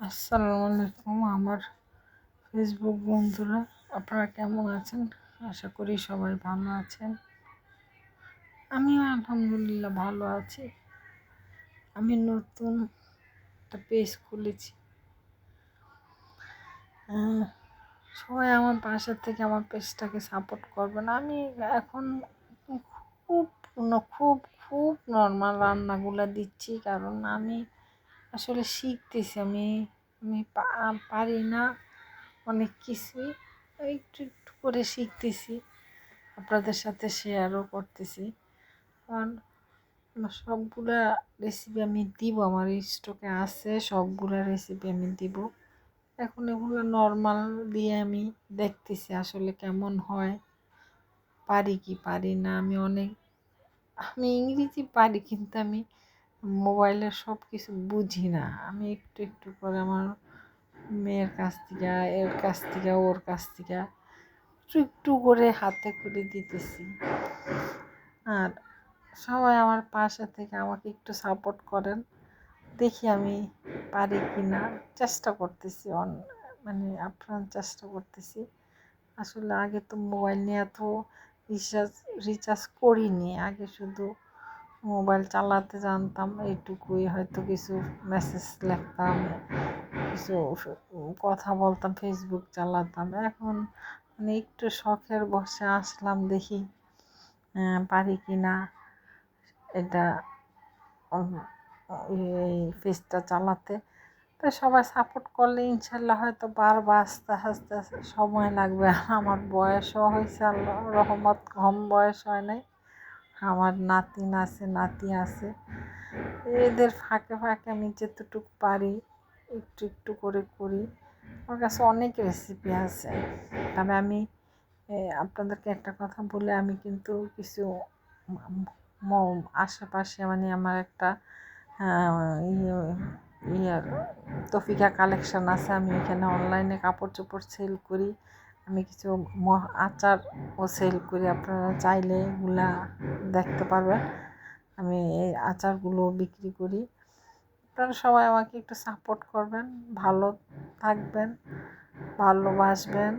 আসসালামু আলাইকুম আমার ফেসবুক বন্ধুরা, আপনারা কেমন আছেন? আশা করি সবাই ভালো আছেন। আমিও আলহামদুলিল্লাহ ভালো আছি। আমি নতুন একটা পেজ খুলেছি। সবাই আমার পাশের থেকে আমার পেজটাকে সাপোর্ট করবেন। আমি এখন খুব খুব খুব নর্মাল রান্নাগুলো দিচ্ছি। কারণ আমি আসলে শিখতেছি আমি আমি পারি না অনেক কিছুই। একটু একটু করে শিখতেছি, আপনাদের সাথে শেয়ারও করতেছি। কারণ আমার সবগুলা রেসিপি আমি দিব, আমার স্টকে আছে, সবগুলা রেসিপি আমি দিব। এখন এগুলো নর্মাল দিয়ে আমি দেখতেছি আসলে কেমন হয়, পারি কি পারি না। আমি অনেক, আমি ইংরেজি পারি কিন্তু আমি মোবাইলের সব কিছু বুঝি না। আমি একটু একটু করে আমার মেয়ের কাছ থেকে, এর কাছ থেকে, ওর কাছ থেকে একটু একটু করে হাতে করে দিতেছি। আর সবাই আমার পাশে থেকে আমাকে একটু সাপোর্ট করেন। দেখি আমি পারি কি না চেষ্টা করতেছি অন মানে আপ্রাণ চেষ্টা করতেছি। আসলে আগে তো মোবাইল নিয়ে এত রিচার্জ রিচার্জ করিনি। আগে শুধু মোবাইল চালাতে জানতাম, এইটুকুই হয়তো কিছু মেসেজ লিখতাম, কিছু কথা বলতাম ফেসবুক চালাতাম। এখন মানে একটু শখের বসে আসলাম দেখি পারি কি না। এটা এই পেজটা চালাতে। তো সবাই সাপোর্ট করলে ইনশাল্লাহ হয়তো পারব আস্তে আস্তে সময় লাগবে। আমার বয়সও হয়েছে, আল্লাহ রহমত, কম বয়স হয় নাই। আমার নাতিন আছে নাতি আছে। এদের ফাঁকে ফাঁকে আমি যেতটুকু পারি, একটু একটু করে করি। আমার কাছে অনেক রেসিপি আছে। তবে আমি আপনাদেরকে একটা কথা বলে আমি কিন্তু কিছু আশেপাশে মানে আমার একটা ইয়ার তফিকা কালেকশান আছে। আমি এখানে অনলাইনে কাপড় চোপড় সেল করি। আমি কিছু আচারও সেল করি। আপনারা চাইলে এগুলা দেখতে পারবেন। আমি এই আচারগুলো বিক্রি করি। আপনারা সবাই আমাকে একটু সাপোর্ট করবেন। ভালো থাকবেন, ভালোবাসবেন,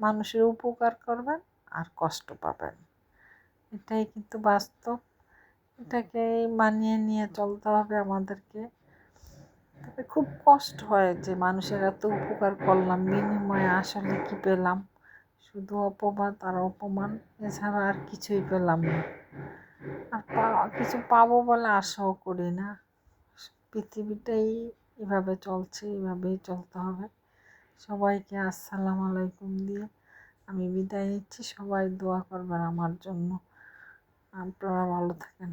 মানুষের উপকার করবেন আর কষ্ট পাবেন। এটাই কিন্তু বাস্তব। এটাকে মানিয়ে নিয়ে চলতে হবে আমাদেরকে। খুব কষ্ট হয় যে মানুষের এত উপকার করলাম, বিনিময়ে আসলে কি পেলাম? শুধু অপবাদ আর অপমান, এছাড়া আর কিছুই পেলাম না। আর কিছু পাবো বলে আশাও করি না। পৃথিবীটাই এভাবে চলছে, এভাবেই চলতে হবে। সবাইকে আসসালাম আলাইকুম দিয়ে আমি বিদায় নিচ্ছি। সবাই দোয়া করবেন আমার জন্য। আপনারা ভালো থাকেন।